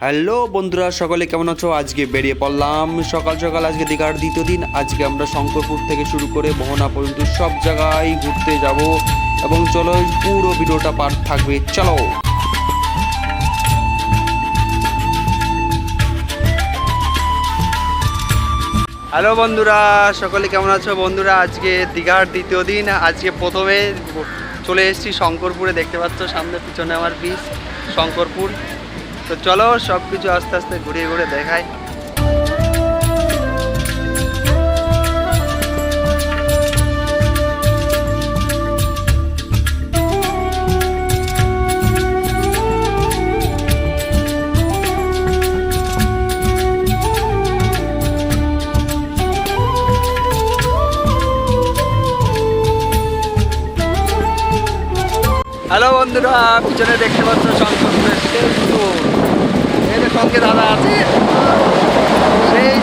Hello বন্ধুরা, সকলে কেমন আছো? আজকে বেরিয়ে পড়লাম। সকাল সকাল আজকে দীঘার দ্বিতীয় দিন। আজকে আমরা শঙ্করপুর থেকে শুরু করে মোহনা পর্যন্ত সব জায়গায় ঘুরতে যাব। এবং চলো পুরো ভিডিওটা পার থাকবে। চলো। হ্যালো বন্ধুরা, সকলে কেমন আছো? বন্ধুরা, আজকে দীঘার দ্বিতীয় দিন। আজকে প্রথমে চলে এসেছি শঙ্করপুরে। দেখতে পাচ্ছ সামনে পিছনে আমার বিচ শঙ্করপুর। তো চলো সব কিছু আস্তে আস্তে ঘুরিয়ে ঘুরে দেখাই। হ্যালো বন্ধুরা, পিছনে দেখতে পাচ্ছ শঙ্করপুরের যে সঙ্গে দাদা আছে। সেই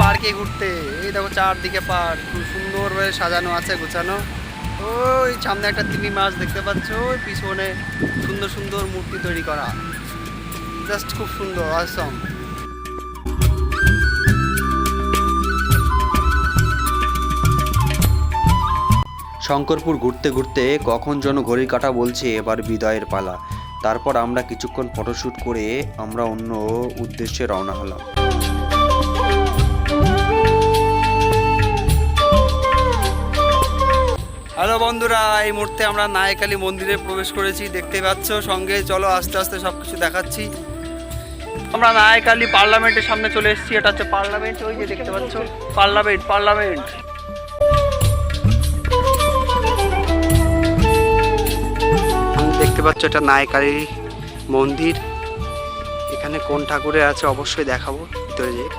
পার্কে ঘুরতে। এই দেখো চারদিকে পার্ক, খুব সুন্দরভাবে সাজানো আছে, গোছানো। ওই সামনে একটা তিমি মাছ দেখতে পাচ্ছ, ওই পিছনে সুন্দর সুন্দর মূর্তি তৈরি করা। জাস্ট খুব সুন্দর অসম শঙ্করপুর ঘুরতে ঘুরতে কখন যেন ঘড়ির কাঁটা বলছে এবার বিদায়ের পালা। তারপর আমরা কিছুক্ষণ ফটোশ্যুট করে আমরা অন্য উদ্দেশ্যে রওনা হলাম। হ্যালো বন্ধুরা, এই মুহূর্তে আমরা নায়কালী মন্দিরে প্রবেশ করেছি। দেখতে পাচ্ছ, সঙ্গে চলো, আস্তে আস্তে সব কিছু দেখাচ্ছি। আমরা নায়কালী পার্লামেন্টের সামনে চলে এসেছি। এটা হচ্ছে পার্লামেন্ট, ওই যে দেখতে পাচ্ছ, পার্লামেন্ট পার্লামেন্ট। দেখতে পাচ্ছ, এটা নায়কালী মন্দির। এখানে কোন ঠাকুরে আছে অবশ্যই দেখাবো, ভিতরে যেয়ে।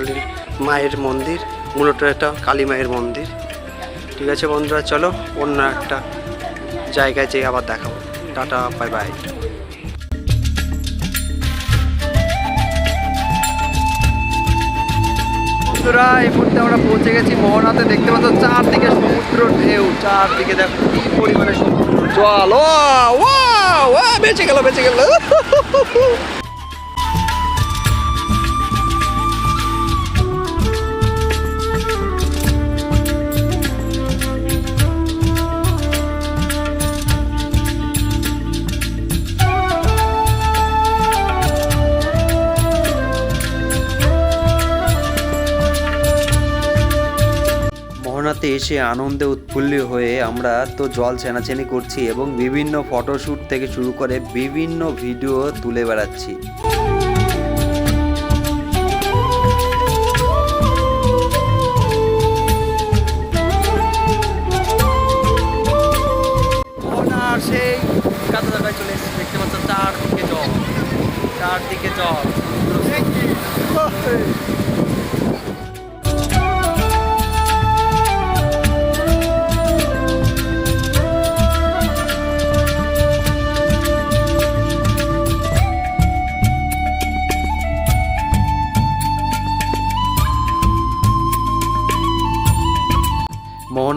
কালী মায়ের মন্দির মূলত এটা কালী মায়ের মন্দির। ঠিক আছে বন্ধুরা চলো অন্য একটা জায়গায় যেয়ে আবার দেখাবো। টাটা বাই বাই বন্ধুরা এই মুহূর্তে আমরা পৌঁছে গেছি মোহনাতে। দেখতে পাচ্ছ চারদিকে সমুদ্র ঢেউ চারদিকে দেখো কি পরিমাণে সমুদ্র। জল ও বেঁচে গেল বেঁচে গেল। মোহনাতে এসে আনন্দে উৎফুল্ল হয়ে আমরা তো জল চেনাচেনি করছি এবং বিভিন্ন ফটোশ্যুট থেকে শুরু করে বিভিন্ন ভিডিও তুলে বেড়াচ্ছি। মোহনার সেই কাদা জায়গায় চলে এসেছি দেখতে পাচ্ছ চারদিকে জল চারদিকে জল।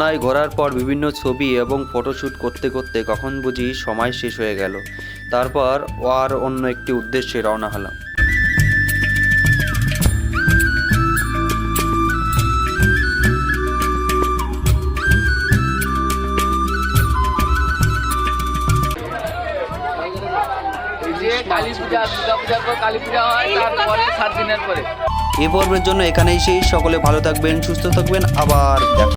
মোহনায় ঘোরার পর বিভিন্ন ছবি এবং ফটোশ্যুট করতে করতে কখন বুঝি সময় শেষ হয়ে গেল। তারপর আর অন্য একটি উদ্দেশ্যে রওনা হলাম। কালী পূজা দুর্গা পূজার পর কালী পূজা হয় তারপরে সাত দিনের পরে। এ পর্বের জন্য এখানেই সেই সকলে ভালো থাকবেন সুস্থ থাকবেন আবার দেখা